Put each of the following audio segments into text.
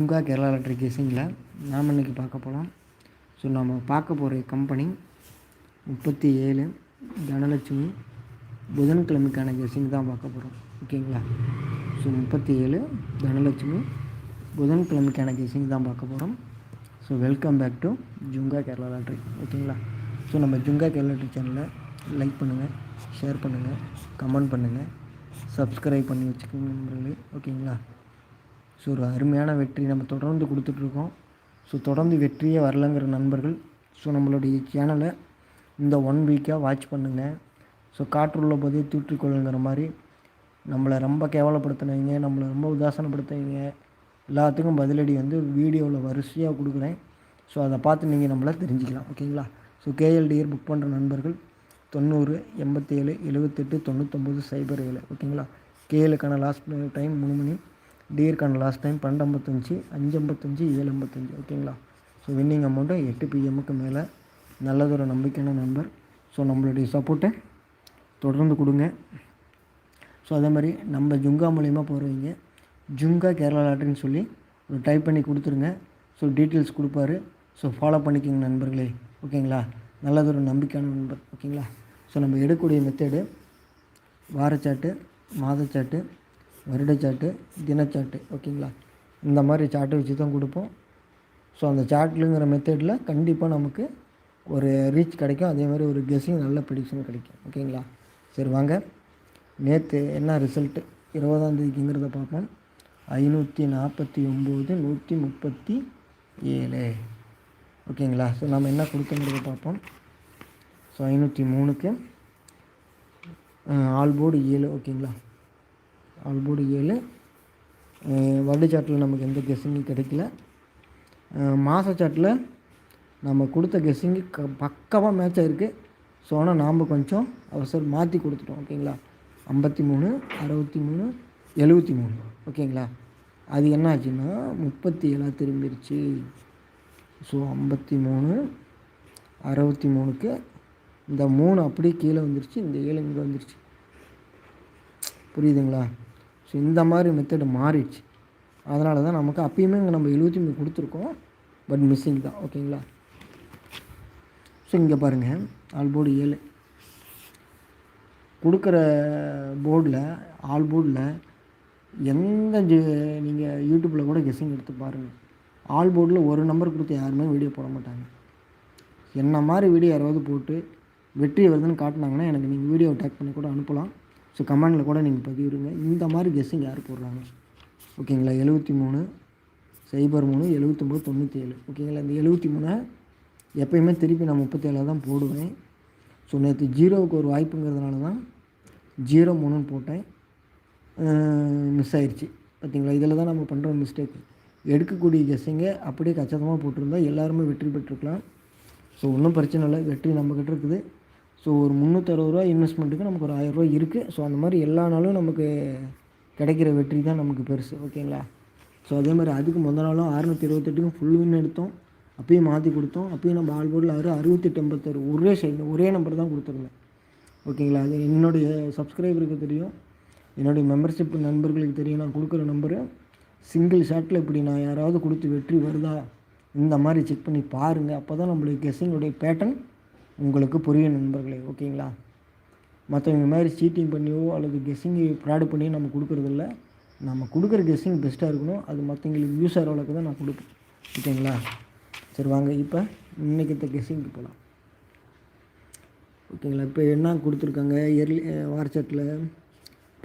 உங்கா Kerala electric கேசிங்கில் நாம் இன்றைக்கி பார்க்க போகலாம் ஸோ நம்ம பார்க்க போகிற கம்பெனி முப்பத்தி ஏழு தனலட்சுமி புதன்கிழமைக்கான கேசிங் தான் பார்க்க போகிறோம் ஓகேங்களா ஸோ முப்பத்தி ஏழு தனலட்சுமி புதன்கிழமைக்கான கேசிங் தான் பார்க்க போகிறோம் so welcome back to Junga Kerala lottery ஓகேங்களா ஸோ நம்ம ஜுங்கா கேரளா லாட்ரி சேனலை லைக் பண்ணுங்கள் ஷேர் பண்ணுங்கள் கமெண்ட் பண்ணுங்கள் சப்ஸ்கிரைப் பண்ணி வச்சுக்கோங்க நண்பர்களே. ஓகேங்களா ஸோ ஒரு அருமையான வெற்றி நம்ம தொடர்ந்து கொடுத்துட்ருக்கோம். ஸோ தொடர்ந்து வெற்றியே வரலங்கிற நண்பர்கள் ஸோ நம்மளுடைய சேனலை இந்த ஒன் வீக்காக வாட்ச் பண்ணுங்கள் ஸோ காற்றுள்ள போதே தூற்றிக்கொள்ளுங்கிற மாதிரி நம்மளை ரொம்ப கேவலப்படுத்தினவங்க நம்மளை ரொம்ப உதாசனப்படுத்துவீங்க எல்லாத்துக்கும் பதிலடி வந்து வீடியோவில் வரிசையாக கொடுக்குறேன். ஸோ அதை பார்த்து நீங்கள் நம்மளை தெரிஞ்சுக்கலாம் ஓகேங்களா? ஸோ கேஎல்டிஆர் புக் பண்ணுற நண்பர்கள் தொண்ணூறு எண்பத்தேழு எழுபத்தெட்டு தொண்ணூத்தொம்பது சைபர் ஏழு ஓகேங்களா? கேஎலுக்கான லாஸ்ட் டைம் மூணு மணி. டியர்க்கான லாஸ்ட் டைம் பன்னெண்டு அஞ்சு ஐம்பத்தஞ்சு ஏழு ஐம்பத்தஞ்சு ஓகேங்களா ஸோ வின்னிங் அமௌண்ட்டு எட்டு பிஎம்முக்கு மேலே. நல்லதொரு நம்பிக்கையான நண்பர் ஸோ நம்மளுடைய சப்போர்ட்டை தொடர்ந்து கொடுங்க. ஸோ அதே மாதிரி நம்ம ஜுங்கா மூலிமா போகிறவங்க ஜுங்கா கேரளா லாட்ரின்னு சொல்லி ஒரு டைப் பண்ணி கொடுத்துருங்க. ஸோ டீட்டெயில்ஸ் கொடுப்பாரு. ஸோ ஃபாலோ பண்ணிக்கோங்க நண்பர்களே. ஓகேங்களா நல்லதொரு நம்பிக்கையான நண்பர் ஓகேங்களா ஸோ நம்ம எடுக்கக்கூடிய மெத்தேடு வாரச்சாட்டு மாதச்சாட்டு வருடச்சாட்டு தினச்சாட்டு ஓகேங்களா? இந்த மாதிரி சார்ட்டு வச்சு தான் கொடுப்போம். ஸோ அந்த சார்ட்லுங்கிற மெத்தடில் கண்டிப்பாக நமக்கு ஒரு ரீச் கிடைக்கும். அதே மாதிரி ஒரு கெஸ்ஸிங் நல்ல ப்ரிடிக்ஷன் கிடைக்கும். ஓகேங்களா? சரி வாங்க. நேற்று என்ன ரிசல்ட்டு இருபதாந்தேதிக்குங்கிறத பார்ப்போம். ஐநூற்றி நாற்பத்தி ஒம்பது நூற்றி முப்பத்தி ஏழு. ஓகேங்களா? ஸோ நம்ம என்ன கொடுத்தோங்கிறத பார்ப்போம். ஸோ ஐநூற்றி மூணுக்கு ஆல் போர்டு ஏழு ஓகேங்களா? ஆல் ஏழு. வருட சாட்டில் நமக்கு எந்த கெஸ்ஸிங்கும் கிடைக்கல. மாத சாட்டில் நம்ம கொடுத்த கெஸ்ஸிங்கு க பக்கமாக மேட்ச் ஆகிருக்கு ஸோ ஆனால் நாம் கொஞ்சம் அவசரம் மாற்றி கொடுத்துட்டோம் ஓகேங்களா? ஐம்பத்தி மூணு அறுபத்தி மூணு எழுபத்தி மூணு ஓகேங்களா? அது என்ன ஆச்சுன்னா முப்பத்தி ஏழாக திரும்பிடுச்சு ஸோ ஐம்பத்தி மூணு அறுபத்தி மூணுக்கு இந்த மூணு அப்படியே கீழே வந்துருச்சு இந்த ஏழு இங்கே வந்துருச்சு. புரியுதுங்களா? ஸோ இந்த மாதிரி மெத்தடு மாறிடுச்சு. அதனால தான் நமக்கு அப்பயுமே இங்கே நம்ம எழுபத்தி மூணு கொடுத்துருக்கோம். பட் மிஸ்ஸிங் தான். ஓகேங்களா ஸோ இங்கே பாருங்கள் ஆல் போர்டு ஏழு. கொடுக்குற போர்டில் ஆல் போர்டில் எந்த நீங்கள் யூடியூப்பில் கூட கெஸ்ஸிங் எடுத்து பாருங்கள் ஆல் போர்டில் ஒரு நம்பர் கொடுத்து யாருமே வீடியோ போட மாட்டாங்க. என்ன மாதிரி வீடியோ யாராவது போட்டு வெற்றி வருதுன்னு காட்டினாங்கன்னா எனக்கு நீங்கள் வீடியோ டேக் பண்ணி கூட அனுப்பலாம். ஸோ கமெண்டில் கூட நீங்கள் பதிவிடுங்க. இந்த மாதிரி கெஸ்ஸிங் யார் போடுறாங்க? ஓகேங்களா? எழுபத்தி மூணு சைபர் மூணு எழுபத்தொம்போது தொண்ணூற்றி ஏழு ஓகேங்களா? இந்த எழுபத்தி மூணை எப்பயுமே திருப்பி நான் முப்பத்தேழாக தான் போடுவேன். ஸோ நேற்று ஜீரோவுக்கு ஒரு வாய்ப்புங்கிறதுனால தான் ஜீரோ மூணுன்னு போட்டேன். மிஸ் ஆயிடுச்சு பார்த்தீங்களா இதில் தான் நம்ம பண்ணுற மிஸ்டேக் எடுக்கக்கூடிய கெஸ்ஸுங்க அப்படியே கச்சிதமாக போட்டிருந்தா எல்லாருமே வெற்றி பெற்றுக்கலாம் ஸோ ஒன்றும் பிரச்சனை இல்லை. வெற்றி நம்மக்கிட்ட இருக்குது. ஸோ ஒரு முந்நூற்றறுபது ரூபா இன்வெஸ்ட்மெண்ட்டுக்கு நமக்கு ஒரு ஆயிரரூவா இருக்குது ஸோ அந்த மாதிரி எல்லா நாளும் நமக்கு கிடைக்கிற வெற்றி தான் நமக்கு பெருசு. ஓகேங்களா ஸோ அதே மாதிரி அதுக்கு முந்த நாளும் அறுநூற்றி இருபத்தெட்டுக்கும் ஃபுல் வின் எடுத்தோம். அப்பயும் மாற்றி கொடுத்தோம். அப்பயும் நம்ம ஆல் போர்டில் ஆறு அறுபத்தெட்டு எண்பத்தாறு ஒரே சைடு ஒரே நம்பர் தான் கொடுத்துருந்தேன். ஓகேங்களா அது என்னுடைய சப்ஸ்கிரைபருக்கு தெரியும். என்னுடைய மெம்பர்ஷிப் நண்பர்களுக்கு தெரியும். நான் கொடுக்குற நம்பரு சிங்கிள் ஷாட்டில் இப்படி நான் யாராவது கொடுத்து வெற்றி வருதா? இந்த மாதிரி செக் பண்ணி பாருங்கள் அப்போ தான் நம்மளுடைய கெஸ்ஸிங்குடைய பேட்டர்ன் உங்களுக்கு புரியும் நண்பர்களே ஓகேங்களா? மற்றவங்க மாதிரி சீட்டிங் பண்ணியோ அல்லது கெஸ்ஸிங் ப்ராடு பண்ணியோ நம்ம கொடுக்குறதில்ல. நம்ம கொடுக்குற கெஸ்ஸிங் பெஸ்ட்டாக இருக்கணும். அது மற்றவங்களுக்கு யூஸ் ஆகிற அளவுக்கு தான் நான் கொடுப்பேன். ஓகேங்களா? சரி வாங்க. இப்போ இன்றைக்கத்த கெஸ்ஸிங்க்கு போகலாம் ஓகேங்களா? இப்போ என்ன கொடுத்துருக்காங்க? இயர்லி வாட்ஸ்அப்பில்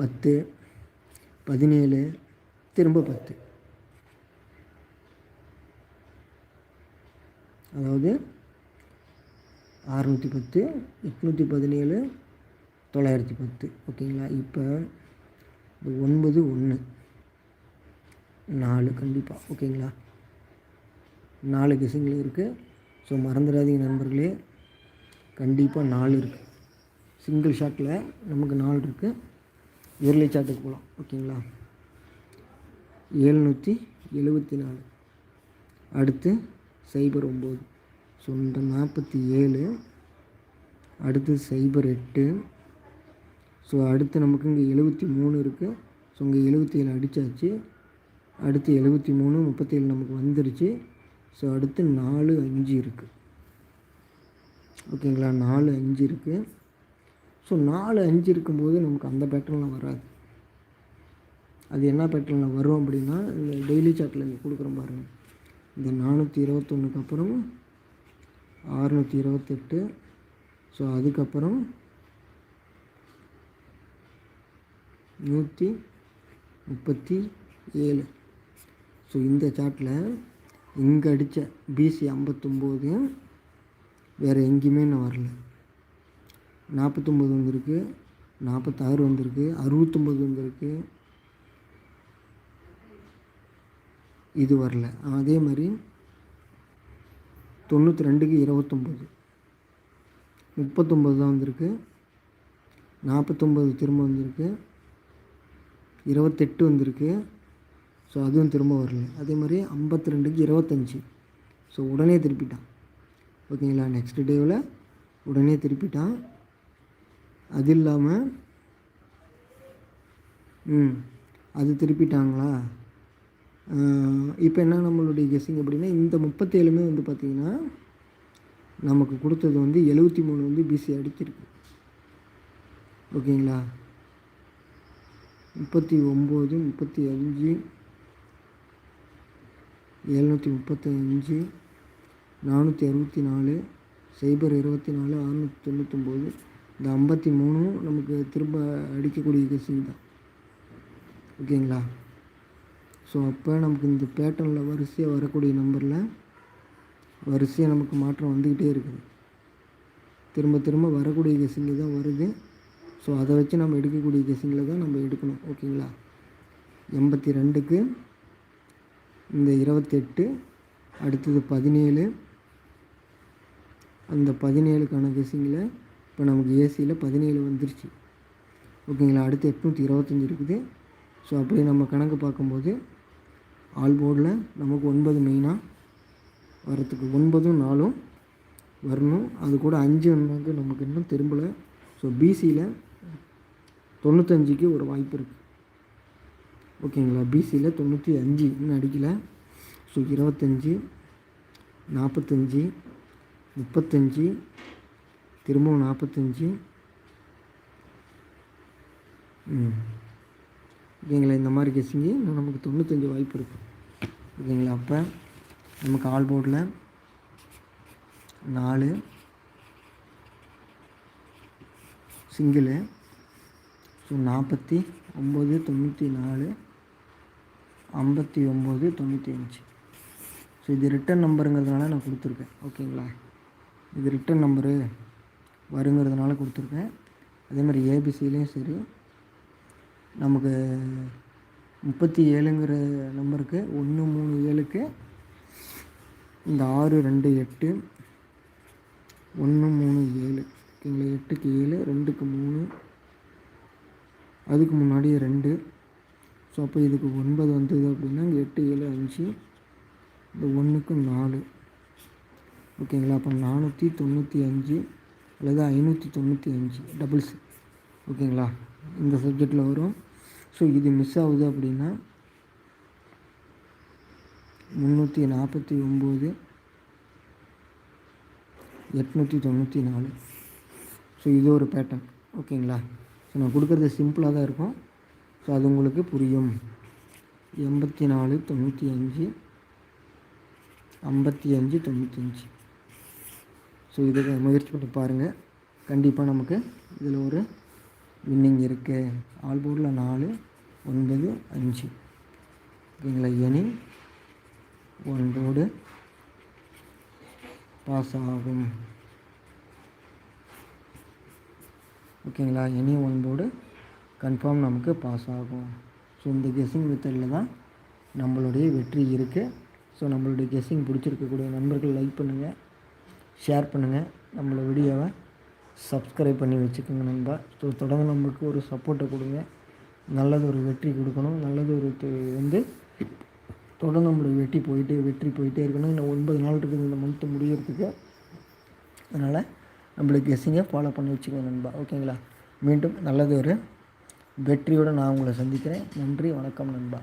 பத்து பதினேழு திரும்ப பத்து. அதாவது அறநூற்றி பத்து எட்நூற்றி பதினேழு தொள்ளாயிரத்தி பத்து. ஓகேங்களா? இப்போ ஒன்பது ஒன்று. நாலு கண்டிப்பாக ஓகேங்களா? நாலு கெஸிங்கில் இருக்குது ஸோ மறந்துடாதீங்க நண்பர்களே. கண்டிப்பாக நாலு இருக்குது சிங்கிள் ஷாட்டில் நமக்கு நாலு இருக்குது இயர்லி சாட்டுக்கு போகலாம் ஓகேங்களா? எழுநூற்றி எழுபத்தி நாலு. அடுத்து சைபர் ஒம்பது. ஸோ இந்த நாற்பத்தி ஏழு. அடுத்து சைபர் எட்டு. ஸோ அடுத்து நமக்கு இங்கே எழுபத்தி மூணு இருக்குது ஸோ இங்கே எழுபத்தி ஏழு அடித்தாச்சு அடுத்து எழுபத்தி மூணு முப்பத்தேழு நமக்கு வந்துருச்சு. ஸோ அடுத்து நாலு அஞ்சு இருக்குது ஓகேங்களா? நாலு அஞ்சு இருக்குது ஸோ நாலு அஞ்சு இருக்கும்போது நமக்கு அந்த பேட்டர்னில் வராது. அது என்ன பேட்டர்னில் வரும் அப்படின்னா இந்த டெய்லி சார்ட்டில் இங்கே கொடுக்குறோம் பாருங்கள் இந்த நானூற்றி இருபத்தொன்றுக்கு அப்புறம் அறுநூற்றி இருபத்தெட்டு. ஸோ அதுக்கப்புறம் நூற்றி முப்பத்தி ஏழு. ஸோ இந்த சார்ட்டில் இங்கே அடித்த பிசி ஐம்பத்தொம்போது வேறு எங்கேயுமே நான் வரல. நாற்பத்தொம்போது வந்திருக்கு நாற்பத்தாறு வந்திருக்கு அறுபத்தொம்போது வந்திருக்கு. இது வரல. அதே மாதிரி தொண்ணூற்றி ரெண்டுக்கு இருபத்தொம்போது. முப்பத்தொம்போது தான் வந்திருக்கு. நாற்பத்தொம்போது திரும்ப வந்திருக்கு. இருபத்தெட்டு வந்திருக்கு. ஸோ அதுவும் திரும்ப வரல. அதே மாதிரி ஐம்பத்தி ரெண்டுக்கு இருபத்தஞ்சி. ஸோ உடனே திருப்பிட்டான். ஓகேங்களா? நெக்ஸ்ட் டேவில் உடனே திருப்பிட்டான். அது இல்லாமல் ம் அது திருப்பிட்டாங்களா? இப்போ என்ன நம்மளுடைய கெஸ்ஸிங் அப்படின்னா இந்த முப்பத்தேழுமே வந்து பார்த்திங்கன்னா நமக்கு கொடுத்தது வந்து எழுபத்தி மூணு வந்து பிசி அடிச்சிருக்கு. ஓகேங்களா? முப்பத்தி ஒம்பது முப்பத்தி அஞ்சு எழுநூற்றி முப்பத்தஞ்சு நானூற்றி அறுபத்தி நாலு சைபர் இருபத்தி நாலு அறுநூற்றி தொண்ணூத்தொம்பது இந்த ஐம்பத்தி மூணும் நமக்கு திரும்ப அடிக்கக்கூடிய கெஸ்ஸிங் தான். ஓகேங்களா? ஸோ அப்போ நமக்கு இந்த பேட்டர்னில் வரிசையாக வரக்கூடிய நம்பரில் வரிசையாக நமக்கு மாற்றம் வந்துக்கிட்டே இருக்குது. திரும்ப திரும்ப வரக்கூடிய கெஸிங்கில் தான் வருது. ஸோ அதை வச்சு நம்ம எடுக்கக்கூடிய கெஸ்ஸிங்கில் தான் நம்ம எடுக்கணும். ஓகேங்களா? எண்பத்தி ரெண்டுக்கு இந்த இருபத்தெட்டு அடுத்தது பதினேழு. அந்த பதினேழுக்கான கெசிங்கில் இப்போ நமக்கு ஏசியில் பதினேழு வந்துருச்சு. ஓகேங்களா? அடுத்து எட்நூற்றி இருபத்தஞ்சி இருக்குது. ஸோ அப்படியே நம்ம கணக்கு பார்க்கும்போது ஆல் போர்டில் நமக்கு ஒன்பது மெயினாக வரத்துக்கு ஒன்பதும் நாலும் வரணும். அது கூட அஞ்சு வந்து நமக்கு இன்னும் திரும்பலை. ஸோ பிசியில் தொண்ணூத்தஞ்சுக்கு ஒரு வாய்ப்பு இருக்குது ஓகேங்களா? பிசியில் தொண்ணூற்றி அஞ்சு இன்னும் அடிக்கலை. ஸோ இருபத்தஞ்சி நாற்பத்தஞ்சி முப்பத்தஞ்சு திரும்பவும் நாற்பத்தஞ்சி. ம். ஓகேங்களா இந்த மாதிரி கெஸ்ஸிங்கு இன்னும் நமக்கு தொண்ணூத்தஞ்சு வாய்ப்பு இருக்குது ஓகேங்களா அப்போ நமக்கு ஆல் போர்டில் நாலு சிங்கிளு ஸோ நாற்பத்தி ஒம்பது தொண்ணூற்றி நாலு ஐம்பத்தி ஒம்பது தொண்ணூற்றி அஞ்சு. ஸோ இது ரிட்டன் நம்பருங்கிறதுனால நான் கொடுத்துருக்கேன். ஓகேங்களா இது ரிட்டன் நம்பரு வருங்கிறதுனால கொடுத்துருக்கேன். அதே மாதிரி ஏபிசிலையும் சரி நமக்கு முப்பத்தி ஏழுங்கிற நம்பருக்கு ஒன்று மூணு ஏழுக்கு இந்த ஆறு ரெண்டு எட்டு ஒன்று மூணு ஏழு. ஓகேங்களா? எட்டுக்கு ஏழு ரெண்டுக்கு மூணு அதுக்கு முன்னாடி ரெண்டு. ஸோ அப்போ இதுக்கு ஒன்பது வந்தது அப்படின்னா இங்கே எட்டு ஏழு அஞ்சு இந்த ஒன்றுக்கு நாலு. ஓகேங்களா? அப்போ நானூற்றி தொண்ணூற்றி அஞ்சு அல்லது ஐநூற்றி தொண்ணூற்றி அஞ்சு டபுள்ஸ். ஓகேங்களா? இந்த சப்ஜெக்டில் வரும். ஸோ இது மிஸ் ஆகுது அப்படின்னா முந்நூற்றி நாற்பத்தி ஒம்பது எட்நூற்றி தொண்ணூற்றி நாலு. ஸோ இது ஒரு பேட்டர்ன் ஓகேங்களா ஸோ நான் கொடுக்குறது சிம்பிளாக தான் இருக்கும். ஸோ அது உங்களுக்கு புரியும். எண்பத்தி நாலு தொண்ணூற்றி அஞ்சு ஐம்பத்தி அஞ்சு தொண்ணூத்தஞ்சு ஸோ இதை முயற்சி பண்ணி பாருங்கள் கண்டிப்பாக நமக்கு இதில் ஒரு வின்னிங் இருக்குது ஆல் போர்டில் நாலு ஒன்பது அஞ்சு. ஓகேங்களா? எனி ஒன் போர்டு பாஸ் ஆகும். ஓகேங்களா? எனி ஒன் போர்டு கன்ஃபார்ம் நமக்கு பாஸ் ஆகும். ஸோ இந்த கெஸ்ஸிங் மெத்தடில் தான் நம்மளுடைய வெற்றி இருக்குது ஸோ நம்மளுடைய கெஸ்ஸிங் பிடிச்சிருக்கக்கூடிய நண்பர்கள் லைக் பண்ணுங்கள் ஷேர் பண்ணுங்கள் நம்மளோட வீடியோவை சப்ஸ்கிரைப் பண்ணி வச்சுக்கோங்க நண்பா. ஸோ தொடர்ந்து நம்மளுக்கு ஒரு சப்போர்ட்டை கொடுங்க. நல்லது ஒரு வெற்றி கொடுக்கணும். நல்லது ஒரு வந்து தொடர்ந்து நம்மளுடைய வெற்றி போயிட்டே வெற்றி போயிட்டே இருக்கணும். இன்னும் ஒன்பது நாள் இருக்குது. இந்த மந்த்து முடியறதுக்கு. அதனால் நம்மளுக்கு கெஸ்ஸிங்கை ஃபாலோ பண்ணி வச்சுக்கோங்க நண்பா. ஓகேங்களா மீண்டும் நல்லது ஒரு வெற்றியோடு நான் உங்களை சந்திக்கிறேன். நன்றி வணக்கம் நண்பா.